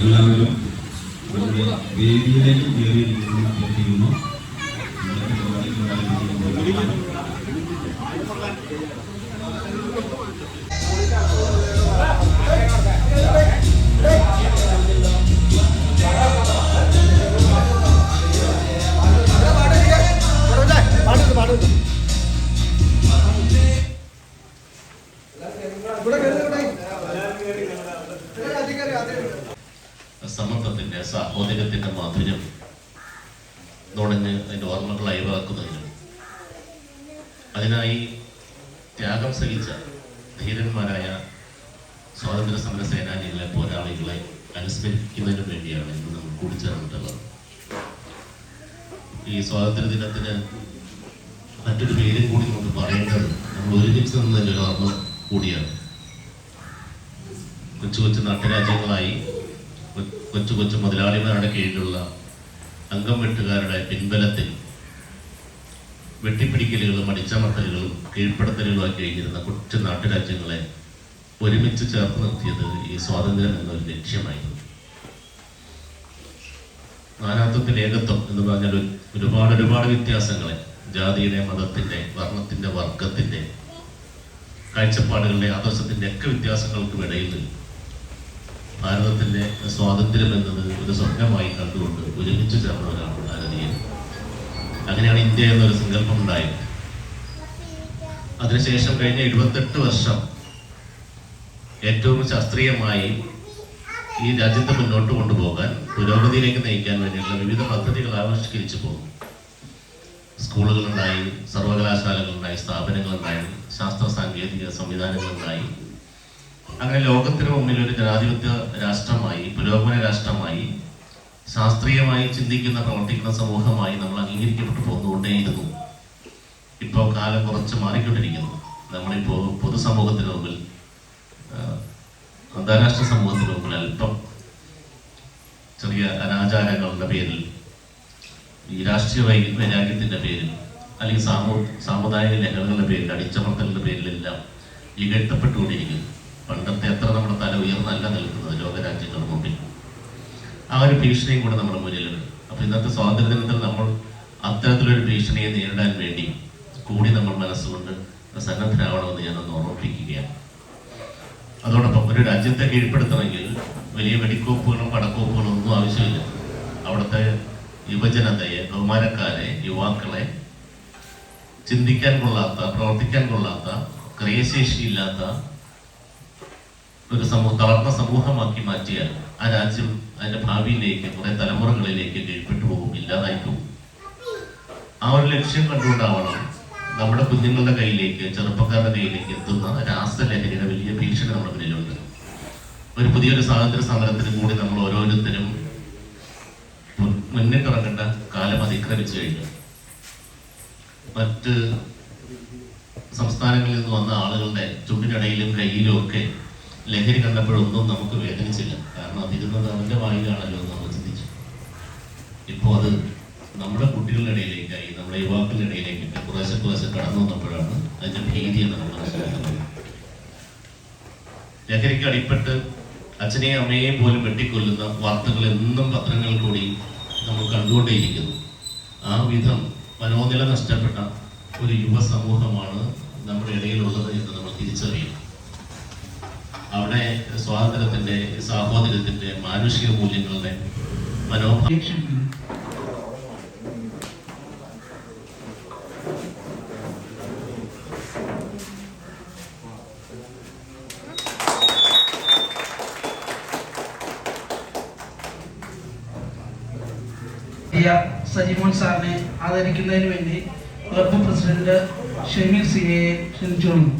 എല്ലാവരും വേദിയിലേക്ക് കയറിയിരിക്കുന്നു സമത്വത്തിന്റെ സാഹോദര്യത്തിന്റെ മാധുര്യം നുണഞ്ഞ് അതിന്റെ ഓർമ്മകൾ അയവാക്കുന്നതിനും. അതിനായി ത്യാഗം സഹിച്ച ധീരന്മാരായ സ്വാതന്ത്ര്യ സമര സേനാനികളെ പോരാളികളെ അനുസ്മരിക്കുന്നതിന് വേണ്ടിയാണ് ഇന്ന് നമ്മൾ കൂടിച്ചേർന്നിട്ടുള്ളത്. ഈ സ്വാതന്ത്ര്യ ദിനത്തിന് മറ്റൊരു പേരും കൂടി നമുക്ക് പറയേണ്ടത് നമ്മൾ ഒരുമിച്ച് നിന്നതിന്റെ ഒരു ഓർമ്മ കൂടിയാണ്. കൊച്ചു കൊച്ചു നാട്ടുരാജ്യങ്ങളായി കൊച്ചു കൊച്ചു മുതലാളിമാരുടെ കീഴിലുള്ള അംഗം വെട്ടുകാരുടെ പിൻബലത്തിൽ വെട്ടിപ്പിടിക്കലുകളും അടിച്ചമർത്തലുകളും കീഴ്പ്പെടുത്തലുകളുമായി കഴിഞ്ഞിരുന്ന കൊച്ചു നാട്ടുരാജ്യങ്ങളെ ഒരുമിച്ച് ചേർത്ത് നിർത്തിയത് ഈ സ്വാതന്ത്ര്യം എന്നൊരു ലക്ഷ്യമായിരുന്നു. നാനാത്വത്തിൽ ഏകത്വം എന്ന് പറഞ്ഞാൽ ഒരു- ഒരുപാട് ഒരുപാട് വ്യത്യാസങ്ങളെ ജാതിയുടെ മതത്തിന്റെ വർണത്തിന്റെ വർഗത്തിന്റെ കാഴ്ചപ്പാടുകളുടെ ആദർശത്തിന്റെ ഒക്കെ വ്യത്യാസങ്ങൾക്കും ഇടയിൽ ഭാരതത്തിന്റെ സ്വാതന്ത്ര്യം എന്നത് ഒരു സ്വപ്നമായി കണ്ടുകൊണ്ട് ഒരുമിച്ച് ചേർന്നവരാണ് ഭാരതീയർ. അങ്ങനെയാണ് ഇന്ത്യ എന്നൊരു സങ്കല്പം ഉണ്ടായത്. അതിനുശേഷം കഴിഞ്ഞ എഴുപത്തെട്ട് വർഷം ഏറ്റവും ശാസ്ത്രീയമായി ഈ രാജ്യത്തെ മുന്നോട്ട് കൊണ്ടുപോകാൻ പുരോഗതിയിലേക്ക് നയിക്കാൻ വേണ്ടിയുള്ള വിവിധ പദ്ധതികൾ ആവിഷ്കരിച്ചു പോകും സ്കൂളുകളുണ്ടായി സർവകലാശാലകളുണ്ടായി സ്ഥാപനങ്ങളുണ്ടായി ശാസ്ത്ര സാങ്കേതിക സംവിധാനങ്ങളുണ്ടായി. അങ്ങനെ ലോകത്തിന് മുമ്പിൽ ഒരു ജനാധിപത്യ രാഷ്ട്രമായി പുരോഗമന രാഷ്ട്രമായി ശാസ്ത്രീയമായി ചിന്തിക്കുന്ന പ്രവർത്തിക്കുന്ന സമൂഹമായി നമ്മൾ അംഗീകരിക്കപ്പെട്ടു പോന്നുകൊണ്ടേയിരുന്നു ഇപ്പോൾ കാലം കുറച്ച് മാറിക്കൊണ്ടിരിക്കുന്നു. നമ്മളിപ്പോൾ പൊതുസമൂഹത്തിന് മുമ്പിൽ അന്താരാഷ്ട്ര സമൂഹത്തിന് മുമ്പിൽ അല്പം ചെറിയ അനാചാരങ്ങളുടെ പേരിൽ ഈ രാഷ്ട്രീയ വൈകി വൈരാഗ്യത്തിന്റെ പേരിൽ അല്ലെങ്കിൽ സാമൂ സാമുദായിക ലഹളകളുടെ പേരിൽ അടിച്ചമർത്തലിന്റെ പേരിലെല്ലാം ഇകഴ്ത്തപ്പെട്ടുകൊണ്ടിരിക്കുന്നു പണ്ടത്തെ എത്ര നമ്മുടെ തല ഉയർന്നല്ല നിൽക്കുന്നത് ലോകരാജ്യങ്ങളുടെ മുമ്പിൽ. ആ ഒരു ഭീഷണിയും കൂടെ നമ്മുടെ മുന്നിലുണ്ട്. അപ്പൊ ഇന്നത്തെ സ്വാതന്ത്ര്യദിനത്തിൽ നമ്മൾ അത്തരത്തിലൊരു ഭീഷണിയെ നേരിടാൻ വേണ്ടി കൂടി നമ്മൾ മനസ്സുകൊണ്ട് സന്നദ്ധരാവണമെന്ന് ഞാനൊന്ന് ഓർമ്മിപ്പിക്കുകയാണ് അതോടൊപ്പം ഒരു രാജ്യത്തെ കീഴ്പ്പെടുത്തണമെങ്കിൽ വലിയ വെടിക്കോപ്പുകളും പടക്കോപ്പുകളും ഒന്നും ആവശ്യമില്ല. അവിടുത്തെ യുവജനതയെ ബഹുമാനക്കാരെ യുവാക്കളെ ചിന്തിക്കാൻ കൊള്ളാത്ത പ്രവർത്തിക്കാൻ കൊള്ളാത്ത ക്രിയശേഷിയില്ലാത്ത ഒരു സമൂഹ തളർന്ന സമൂഹമാക്കി മാറ്റിയാൽ ആ രാജ്യം അതിന്റെ ഭാവിയിലേക്ക് കുറെ തലമുറകളിലേക്ക് കീഴ്പ്പെട്ടു പോകും ഇല്ലാതായി പോകും ആ ഒരു ലക്ഷ്യം കണ്ടുകൊണ്ടാവണം നമ്മുടെ കുഞ്ഞുങ്ങളുടെ കയ്യിലേക്ക് ചെറുപ്പക്കാരുടെ കയ്യിലേക്ക് എത്തുന്ന രാസലഹരിയുടെ വലിയ ഭീഷണി നമ്മുടെ മുന്നിലുണ്ട്. ഒരു പുതിയൊരു സ്വാതന്ത്ര്യ സമരത്തിന് കൂടി നമ്മൾ ഓരോരുത്തരും മുന്നിട്ടിറങ്ങേണ്ട കാലം അതിക്രമിച്ചു കഴിഞ്ഞു. മറ്റ് സംസ്ഥാനങ്ങളിൽ നിന്ന് വന്ന ആളുകളുടെ ചുണ്ടിനിടയിലും കയ്യിലും ഒക്കെ ലഹരി കണ്ടപ്പോഴൊന്നും നമുക്ക് വേദനിച്ചില്ല. കാരണം അതിരുന്നത് അവന്റെ വായിലാണല്ലോ എന്ന് നമ്മൾ ചിന്തിച്ചു. ഇപ്പോൾ അത് നമ്മുടെ കുട്ടികളുടെ ഇടയിലേക്കായി നമ്മുടെ യുവാക്കളുടെ ഇടയിലേക്കൊക്കെ കുറേശ്ശെ കുറേശ്ശെ കടന്നു വന്നപ്പോഴാണ് അതിന്റെ ഭീതിയെന്ന് നമ്മൾ ലഹരിക്ക് അടിപ്പെട്ട് അച്ഛനെയും അമ്മയെയും പോലും വെട്ടിക്കൊല്ലുന്ന വാർത്തകൾ എന്നും പത്രങ്ങളിൽ കൂടി നമ്മൾ കണ്ടുകൊണ്ടേയിരിക്കുന്നു. ആ വിധം മനോനില നഷ്ടപ്പെട്ട ഒരു യുവ സമൂഹമാണ് നമ്മുടെ ഇടയിലുള്ളത് എന്ന് നമ്മൾ തിരിച്ചറിയും അവിടെ സ്വാതന്ത്ര്യത്തിന്റെ സാഹോദര്യത്തിന്റെ മാനുഷിക മൂല്യങ്ങളുടെ മനോഭാവം. സജിമോൻ സാറിനെ ആദരിക്കുന്നതിന് വേണ്ടി ക്ലബ്ബ് പ്രസിഡന്റ് ഷമീർ സിയെ ക്ഷണിച്ചോളുന്നു